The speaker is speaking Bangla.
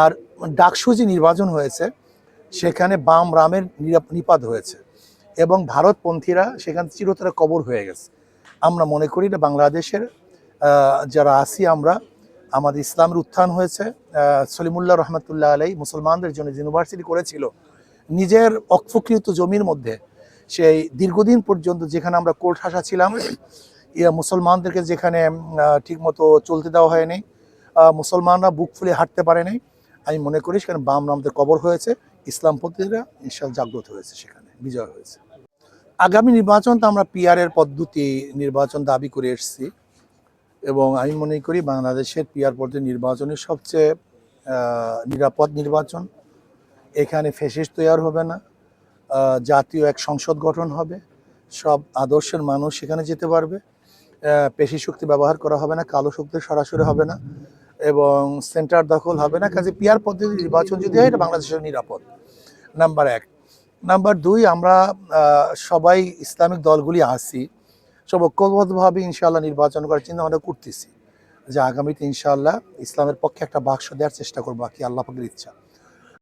আর ডাকসু যে নির্বাচন হয়েছে, সেখানে বাম রামের নিপাত হয়েছে এবং ভারতপন্থীরা সেখানে চিরতরে কবর হয়ে গেছে। আমরা মনে করি এটা বাংলাদেশের যারা আছি আমরা, আমাদের ইসলামের উত্থান হয়েছে সলিমুল্লাহ রহমতুল্লাহ আলাই মুসলমানদের জন্য ইউনিভার্সিটি করেছিল, নিজের অক্ষকৃত জমির মধ্যে সেই দীর্ঘদিন পর্যন্ত যেখানে আমরা কোর্ট হাসা ছিলাম, ইয়া মুসলমানদেরকে যেখানে ঠিকমতো চলতে দেওয়া হয়নি মুসলমানরা বুক ফুলে হাঁটতে পারেনি আমি মনে করি সেখানে বাম রামদের কবর হয়েছে ইসলামপন্থীরা ইনশাল জাগ্রত হয়েছে সেখানে, বিজয় হয়েছে। আগামী নির্বাচন তো আমরা পিআরের পদ্ধতি নির্বাচন দাবি করে এসেছি এবং আমি মনে করি বাংলাদেশের পিআর পদ্ধতি নির্বাচনের সবচেয়ে নিরাপদ নির্বাচন। এখানে ফেসিস তৈরি হবে না জাতীয় এক সংসদ গঠন হবে, সব আদর্শের মানুষ সেখানে যেতে পারবে পেশি শক্তি ব্যবহার করা হবে না, কালো শক্তি সরাসরি হবে না। এবং সেন্টার দখল হবে না। কাজে পিয়ার পদ্ধতি নির্বাচন যদি হয়, এটা বাংলাদেশের নিরাপদ। নাম্বার এক। নাম্বার দুই, আমরা সবাই ইসলামিক দলগুলি আসি সব ঐক্যবদ্ধভাবে ইনশাআল্লাহ নির্বাচন করার চিন্তা ভাবনা করতেছি যে আগামীতে ইনশাল্লাহ ইসলামের পক্ষে একটা বাক্স দেওয়ার চেষ্টা করব, বাকি আল্লাহ পাকের ইচ্ছা।